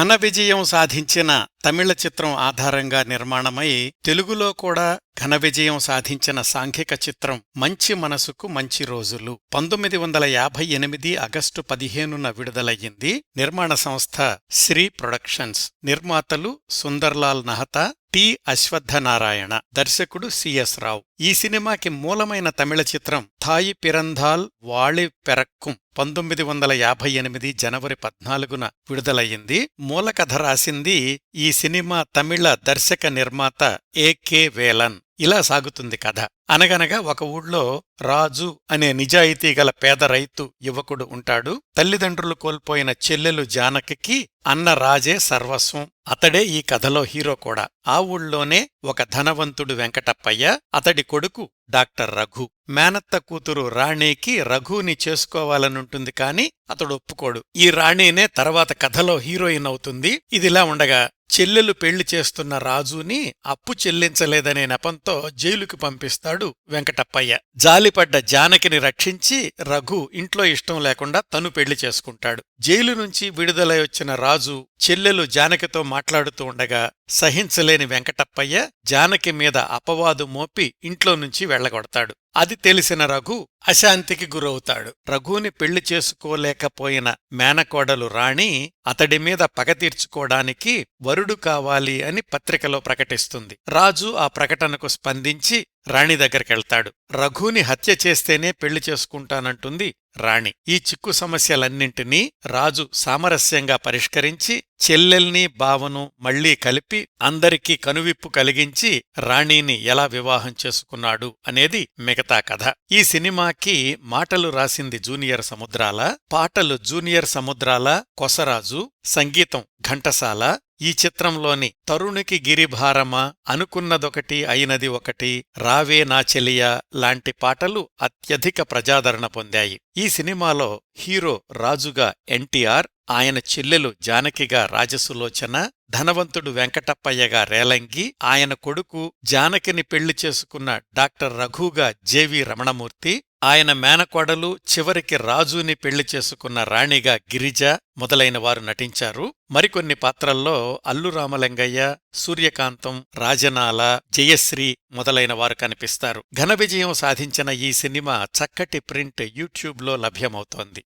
ఘన విజయం సాధించిన తమిళ చిత్రం ఆధారంగా నిర్మాణమై తెలుగులో కూడా ఘన విజయం సాధించిన సాంఘిక చిత్రం మంచి మనసుకు మంచి రోజులు. పంతొమ్మిది వందల యాభై ఎనిమిది ఆగస్టు పదిహేనున విడుదలయ్యింది నిర్మాణ సంస్థ శ్రీ ప్రొడక్షన్స్. నిర్మాతలు సుందర్లాల్ నహతా టి అశ్వత్థనారాయణ దర్శకుడు సిఎస్ రావు. ఈ సినిమాకి మూలమైన తమిళ చిత్రం థాయి పిరంధాల్ వాళి పెరక్కుం. పంతొమ్మిది వందల యాభై ఎనిమిది జనవరి పద్నాలుగున విడుదలయ్యింది. మూలకథ రాసింది ఈ సినిమా తమిళ దర్శక నిర్మాత ఏకే వేలన్. ఇలా సాగుతుంది కథ. అనగనగా ఒక ఊళ్ళో రాజు అనే నిజాయితీ గల పేద రైతు యువకుడు ఉంటాడు. తల్లిదండ్రులు కోల్పోయిన చెల్లెలు జానకికి అన్న రాజే సర్వస్వం. అతడే ఈ కథలో హీరో కూడా. ఆ ఊళ్ళోనే ఒక ధనవంతుడు వెంకటప్పయ్య అతడి కొడుకు డాక్టర్ రఘు. మేనత్త కూతురు రాణికి రఘుని చేసుకోవాలనుంటుంది కాని అతడు ఒప్పుకోడు. ఈ రాణీనే తర్వాత కథలో హీరోయిన్ అవుతుంది. ఇదిలా ఉండగా చెల్లెలు పెళ్ళి చేస్తున్న రాజుని అప్పు చెల్లించలేదనే నెపంతో జైలుకి పంపిస్తాడు వెంకటప్పయ్య. జాలిపడ్డ జానకిని రక్షించి రఘు ఇంట్లో ఇష్టం లేకుండా తను పెళ్ళి చేసుకుంటాడు. జైలు నుంచి విడుదలై వచ్చిన రాజు చెల్లెలు జానకితో మాట్లాడుతూ ఉండగా సహించలేని వెంకటప్పయ్య జానకి మీద అపవాదు మోపి ఇంట్లో నుంచి వెళ్ళగొడతాడు అది తెలిసిన రఘు అశాంతికి గురవుతాడు. రఘుని పెళ్ళి చేసుకోలేకపోయిన మేనకోడలు రాణి అతడి మీద పగ తీర్చుకోడానికి వరుడు కావాలి అని పత్రికలో ప్రకటిస్తుంది. రాజు ఆ ప్రకటనకు స్పందించి రాణి దగ్గరికెళ్తాడు. రఘుని హత్య చేస్తేనే పెళ్ళి చేసుకుంటానంటుంది రాణి. ఈ చిక్కు సమస్యలన్నింటినీ రాజు సామరస్యంగా పరిష్కరించి చెల్లెల్ని బావను మళ్ళీ కలిపి అందరికీ కనువిప్పు కలిగించి రాణిని ఎలా వివాహం చేసుకున్నాడు అనేది మిగతా కథ. ఈ సినిమాకి మాటలు రాసింది జూనియర్ సముద్రాల పాటలు జూనియర్ సముద్రాల కొసరాజు సంగీతం ఘంటసాల ఈ చిత్రంలోని తరుణికి గిరిభారమ అనుకున్నదొకటి అయినది ఒకటి రావే నాచెలియా లాంటి పాటలు అత్యధిక ప్రజాదరణ పొందాయి. ఈ సినిమాలో హీరో రాజుగా ఎన్టీఆర్ ఆయన చెల్లెలు జానకిగా రాజసులోచన ధనవంతుడు వెంకటప్పయ్యగా రేలంగి ఆయన కొడుకు జానకిని పెళ్ళి చేసుకున్న డాక్టర్ రఘుగా జేవి రమణమూర్తి ఆయన మేనకోడలు చివరికి రాజుని పెళ్ళి చేసుకున్న రాణిగా గిరిజ మొదలైన వారు నటించారు. మరికొన్ని పాత్రల్లో అల్లు రామలింగయ్య సూర్యకాంతం రాజనాల జయశ్రీ మొదలైన వారు కనిపిస్తారు. ఘన విజయం సాధించిన ఈ సినిమా చక్కటి ప్రింట్ యూట్యూబ్లో లభ్యమవుతోంది.